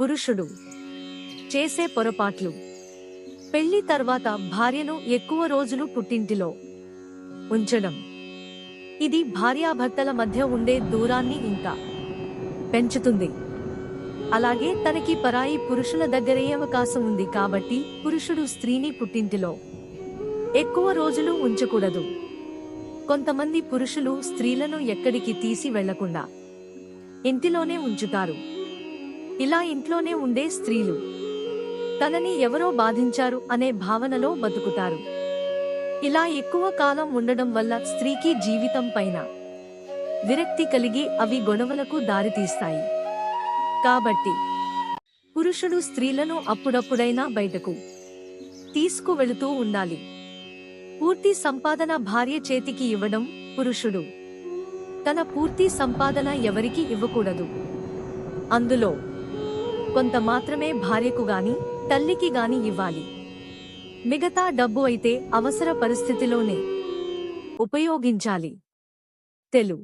పురుషుడు. చేసే పొరపాట్లు. పెళ్ళి తర్వాత భార్యను ఎక్కువ రోజులు పుట్టింటిలో. ఉంచడం. ఇది భార్యాభర్తల మధ్య ఉండే దూరాన్ని ఇంకా పెంచుతుంది. అలాగే తనకి పరాయి పురుషుల దగ్గరే అవకాశం ఉంది కాబట్టి పురుషుడు స్త్రీని పుట్టింటిలో. ఎక్కువ రోజులు ఉంచకూడదు. కొంతమంది పురుషులు స్త్రీలను ఎక్కడికి తీసి వెళ్ళకుండా. ఇంటిలోనే ఉంచుతారు. ఇలా ఇంట్లోనే ఉండే స్త్రీలు. తనని ఎవరో బాధించారు అనే భావనలో బతుకుతారు. ఇలా ఎక్కువ కాలం ఉండడం వల్ల స్త్రీకి జీవితం పైన విరక్తి కలిగి అవి గొడవలకు దారితీస్తాయి. కాబట్టి పురుషుడు స్త్రీలను అప్పుడప్పుడైనా బయటకు తీసుకువెళుతూ ఉండాలి. పూర్తి సంపాదన భార్య చేతికి ఇవ్వడం పురుషుడు. తన పూర్తి సంపాదన ఎవరికి ఇవ్వకూడదు. అందులో కొంత మాత్రమే భార్యకు గాని తల్లికి గాని ఇవ్వాలి. మిగతా డబ్బు అయితే అవసర పరిస్థితిలోనే ఉపయోగించాలి. తెలు